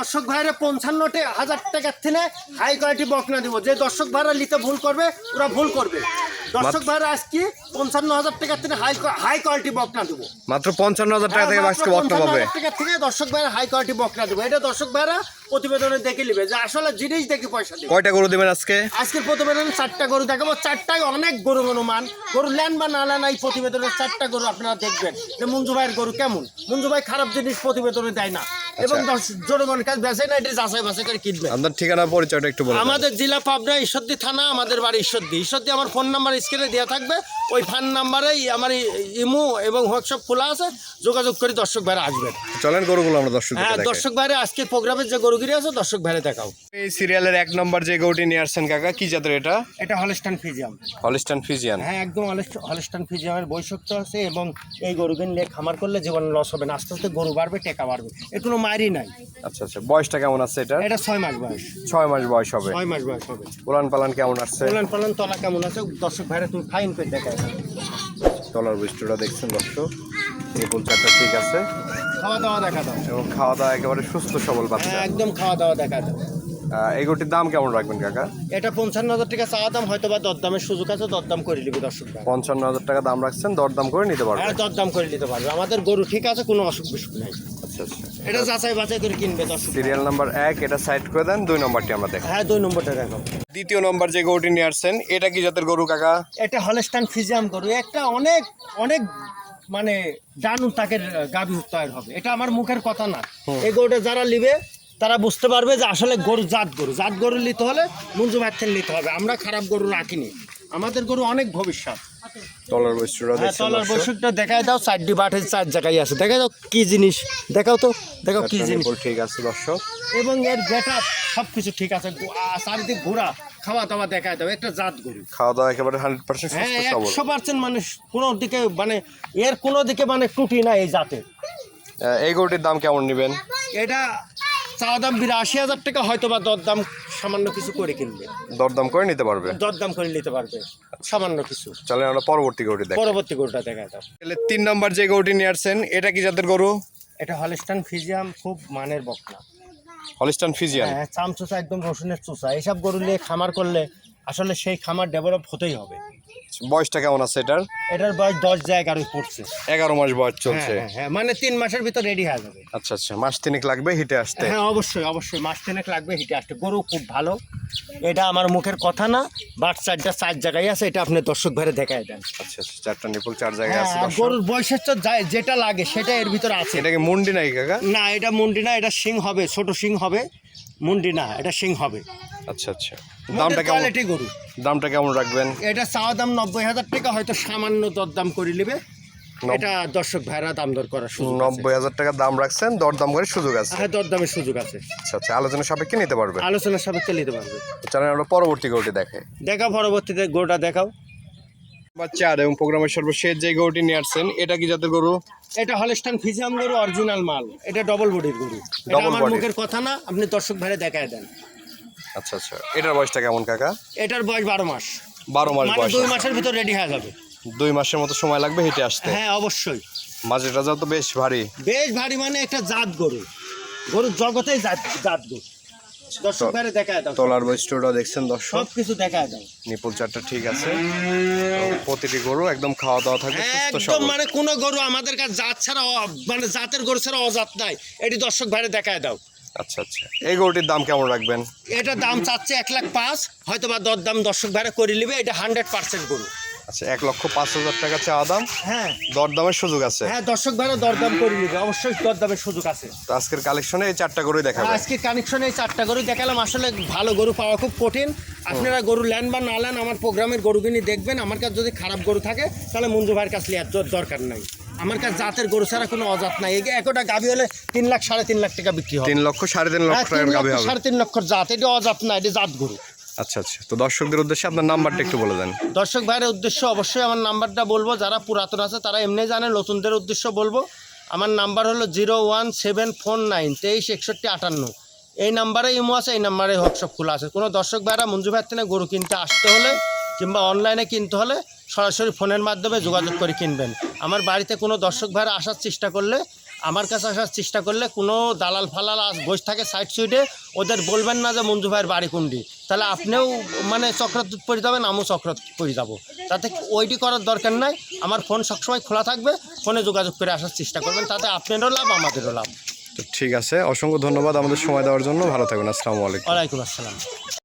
দর্শক ভাইরা পঞ্চান্নটে হাজার টাকার থেকে হাই কোয়ালিটি বকনা দিব। যে দর্শক ভাইরা নিতে ভুল করবে ওরা ভুল করবে। দর্শক ভাইরা আজকে পঞ্চান্ন হাজার টাকার থেকে হাই হাই কোয়ালিটি বকনা দিব। মাত্র পঞ্চান্ন হাজার টাকা থেকে আজকে বক্তা পাবে টাকা থেকে দর্শক ভাইরা হাই কোয়ালিটি বকনা দিব। এটা দর্শক ভাইরা প্রতিবেদনে দেখে নিবে যে আসলে জিনিস দেখে পয়সা দিবে। কয়টা গরু দেবেন আজকে? আজকের প্রতিবেদনে চারটা গরু দেখাবো। চারটায় অনেক গরু অনুমান গরু ল্যান বা না ল্যান এই প্রতিবেদনের চারটা গরু আপনারা দেখবেন। যে মঞ্জু ভাইয়ের গরু কেমন? মঞ্জু ভাই খারাপ জিনিস প্রতিবেদনে দেয় না। এবং দর্শ- জনগণের কাছে বেঁচে না এটা যাচাই বাছাই করে কিনবে। আপনার ঠিকানা পরিচয়টা একটু বলুন আমাদের জেলা পাবনা ঈশ্বরদী থানা আমাদের বাড়ি ঈশ্বরদী। ঈশ্বরদী আমার ফোন নাম্বার স্ক্রিনে দেওয়া থাকবে। ওই ফোন নাম্বারেই আমার ইমো এবং হোয়াটসঅ্যাপ খোলা আছে। যোগাযোগ করে দর্শক ভাইরা আসবেন। চলেন গরুগুলো আমরা দর্শক হ্যাঁ দর্শক ভাইরা আজকের প্রোগ্রামের যে গরুগিরি আছে দর্শক ভাইরা দেখাও। এই সিরিয়ালের এক নম্বর যে গরুটি নিয়ে আসছেন কাকা কি জাতের এটা? এটা হলস্টান ফিজিয়াম। Holstein Friesian. হ্যাঁ একদম হলস্ট- হলস্টান ফিজিয়ামের বৈশিষ্ট্য আছে এবং এই গরু কিনলে খামার করলে জীবন লস হবে না। আস্তে আস্তে গরু বাড়বে টেকা বাড়বে। এর মায়েরই নাই। আচ্ছা আচ্ছা। বয়সটা কেমন আছে এটা এটা ছয় মাস বয়স। ছয় মাস বয়স হবে। ছয় মাস বয়স হবে। উলান পালান কেমন আছে? উলান পালন তলা কেমন আছে? দর্শক ভাইরা তুমি ফাইন করে দেখায় তলার বৃষ্টিটা দেখছেন দর্শক। এই চারটা ঠিক আছে। খাওয়া দাওয়া দেখা দাও। এবং খাওয়া দাওয়া একেবারে সুস্থ সবল বাচ্চা। হ্যাঁ একদম খাওয়া দাওয়া দেখা দাও। এই গরুটির দাম কেমন রাখবেন কাকা? এটা পঞ্চান্ন হাজার টাকা চাওয়া দাম হয়তো বা দরদামের সুযোগ আছে দরদাম করে নিবি দর্শক পঞ্চান্ন হাজার টাকা দাম রাখছেন দরদাম করে নিতে পারবেন। হ্যাঁ দরদাম করে নিতে পারবে। আমাদের গরু ঠিক আছে কোনো অসুখ বিসুখ নাই। আচ্ছা আচ্ছা। এটা যাচাই বাছাই করে কিনবে দর্শক সিরিয়াল নাম্বার এক এটা সাইড করে দেন দুই নম্বরটি আমরা দেখি হ্যাঁ দুই নম্বরটা দেখো। দ্বিতীয় নম্বর যে গরুটি নিয়ে আসছেন এটা কি জাতের গরু কাকা? এটা হলস্টান ফিজিয়াম গরু। একটা অনেক অনেক মানে ডানু তাকের গাভী তৈরি হবে। এটা আমার মুখের কথা না। এই গরুটা যারা নিবে তারা বুঝতে পারবে যে আসলে গরু জাত গরু। জাত গরু নিতে হলে মঞ্জু ভাতের নিতে হবে। আমরা খারাপ গরু রাখিনি। আমাদের গরু অনেক ভবিষ্যৎ। তলার বৈশিষ্ট্যটা হ্যাঁ তলার দর্শক। দেখাই দাও চারটি বাটের চার জায়গায় আছে। দেখাই দাও কি জিনিস দেখাও তো দেখাও কি জিনিস। নিপুল ঠিক আছে দর্শক। এবং এর গেটা সব কিছু ঠিক আছে চারিদিক ঘোরা খাওয়া দাওয়া দেখাই দাও। একটা জাত গরু। খাওয়া দাওয়া একেবারে হান্ড্রেড পার্সেন্ট হ্যাঁ একশো পার্সেন্ট মানুষ কোনো দিকে মানে এর কোনো দিকে মানে ত্রুটি না এই জাতের। এই গরুটির দাম কেমন নেবেন? এটা চাওয়া দাম বিরাশি হাজার টাকা হয়তো বা দরদাম সামান্য কিছু করে কিনবে। দরদাম করে নিতে পারবে? দরদাম করে নিতে পারবে সামান্য কিছু। চলেন আমরা পরবর্তী গরুটি দেখি। পরবর্তী গরুটা দেখা যাক। তাহলে তিন নম্বর যে গরুটি নিয়ে আসছেন এটা কি জাতের গরু? এটা হলিস্টান ফিজিয়াম খুব মানের বকনা। হলিস্টান ফিজিয়াম? হ্যাঁ চাম চোষা একদম রসুনের চোষা এইসব গরু নিয়ে খামার করলে আসলে সেই খামার ডেভেলপ হতেই হবে। বয়সটা কেমন আছে এটার? এটার বয়স দশ জায়গারই পড়ছে। এগারো মাস বয়স হ্যাঁ চলছে। হ্যাঁ, হ্যাঁ মানে তিন মাসের ভিতর রেডি হয়ে যাবে। আচ্ছা আচ্ছা মাস তিনেক লাগবে হিটে আসতে? হ্যাঁ অবশ্যই অবশ্যই মাস তিনেক লাগবে হিটে আসতে। গরু খুব ভালো। এটা আমার মুখের কথা না বাট চারটা চার জায়গায় আছে এটা আপনি দর্শক ভাইরে দেখায় দেন। আচ্ছা আচ্ছা চারটা নিপুল চার জায়গায় হ্যাঁ আছে। গরুর বয়সের তো যেটা লাগে সেটা এর ভিতরে আছে। এটা কি মুন্ডি নাকি কাকা? না এটা মুন্ডি না এটা শিং হবে ছোট শিং হবে। মুন্ডি না এটা সিং হবে। আচ্ছা আচ্ছা। দামটা কেমন? কোয়ালিটি গরু। দামটা কেমন রাখবেন? এটা চাওয়া দাম নব্বই হাজার টাকা হয়তো সামান্য দরদাম করে নেবে। এটা দর্শক ভাইরা দাম দর করার সুযোগ। নব্বই হাজার টাকা দাম রাখছেন দরদাম করে সুযোগ আছে। হ্যাঁ দরদামের সুযোগ আছে। আচ্ছা আচ্ছা আলোচনা সাপেক্ষে নিতে পারবে। আলোচনার সাপেক্ষে নিতে পারবে। চলেন আমরা পরবর্তী গরুটি দেখে দেখাও পরবর্তীতে গরুটা দেখাও। বা চার এবং প্রোগ্রামের সর্বশেষ যে গরুটি নিয়ে আসছেন এটা কি জাতের গরু? এটা হলস্টান ফিজিয়াম গরু অরিজিনাল মাল। এটা ডবল বডির গরু। এটা Double আমার মুখের কথা না আপনি দর্শক ভাইরে দেখায় দেন। আচ্ছা আচ্ছা। এটার বয়সটা কেমন কাকা? এটার বয়স বারো মাস। বারো মাস মানে বয়স। দুই মাসের ভিতর রেডি হয়ে যাবে। দুই মাসের মতো সময় লাগবে হেঁটে আসতে? হ্যাঁ অবশ্যই। মাঝেটা যত বেশ ভারী। বেশ ভারী মানে একটা জাত গরু। গরুর জগতেই জাত জাত গরু। দর্শক ভাইরে দেখায় দাও। তলার বৈশিষ্ট্যটা দেখছেন দর্শক? সব কিছু দেখায় দাও। নিপুল চারটা ঠিক আছে। প্রতিটি গরু একদম খাওয়া দাওয়া থাকবে একদম মানে কোনো গরু আমাদের কাছে জাত ছাড়া মানে জাতের গরু ছাড়া অজাত নাই। এটি দর্শক ভাইরে দেখায় দাও। আচ্ছা আচ্ছা। এই গরুটির দাম কেমন রাখবেন? এটা দাম চাচ্ছে এক লাখ পাঁচ হয়তো বা দর দাম দর্শক ভাইরা করে নিবে। এটা হান্ড্রেড পার্সেন্ট গরু। আচ্ছা এক লক্ষ পাঁচ হাজার টাকা চাওয়া দাম। হ্যাঁ। দরদামের সুযোগ আছে। হ্যাঁ দর্শক ভাইরা দরদাম করে নিবে। অবশ্যই দরদামের সুযোগ আছে। তো আজকের কালেকশনে এই চারটা গরুই দেখাবে। আজকে কানেকশনে এই চারটা গরু দেখালাম। আসলে ভালো গরু পাওয়া খুব কঠিন। আপনারা গরু নেন বা না নেন আমার প্রোগ্রামের গরুগুনি দেখবেন। আমার কাছে যদি খারাপ গরু থাকে তাহলে মঞ্জু ভাইয়ের কাছে দর- দরকার নাই। আমার কাছে জাতের গরু ছাড়া কোনো অজাত নাই। একটা গাভি হলে তিন লাখ সাড়ে তিন লাখ টাকা বিক্রি হয় তিন লক্ষ সাড়ে তিন লক্ষ সাড়ে তিন লক্ষ, জাত। এটা অজাত না এটা জাত গরু। আচ্ছা আচ্ছা। তো দর্শকদের উদ্দেশ্যে আপনার নাম্বারটা একটু বলে দেন। দর্শক ভাইয়ের উদ্দেশ্য অবশ্যই আমার নাম্বারটা বলব। যারা পুরাতন আছে, তারা এমনি জানে, নতুনদের উদ্দেশ্য বলব। আমার নাম্বার হলো zero one seven four nine তেইশ একষট্টি আটান্ন। এই নাম্বারে ইমো আছে, এই নাম্বারে হোয়াটসঅ্যাপ খোলা আছে। কোনো দর্শক ভাইরা মঞ্জু ভাইয়ের থেকে গরু কিনতে আসতে হলে কিংবা অনলাইনে কিনতে হলে সরাসরি ফোনের মাধ্যমে যোগাযোগ করে কিনবেন। আমার বাড়িতে কোনো দর্শক ভাইরা আসার চেষ্টা করলে আমার কাছে আসার চেষ্টা করলে কোনো দালাল ফালাল আস- বসে থাকে সাইড সুইডে ওদের বলবেন না যে মঞ্জু ভাইয়ের বাড়ি কোনটি। তাহলে আপনিও মানে চক্রাতুত পড়ে যাবেন আমিও চক্রাতুত পড়ে যাব। তাতে ওইটি করার দরকার নাই। আমার ফোন সবসময় খোলা থাকবে ফোনে যোগাযোগ করে আসার চেষ্টা করবেন তাতে আপনারও লাভ আমাদেরও লাভ। তো ঠিক আছে অসংখ্য ধন্যবাদ আমাদের সময় দেওয়ার জন্য। ভালো থাকবেন আসসালামু আলাইকুম। ওয়ালাইকুম আসসালাম।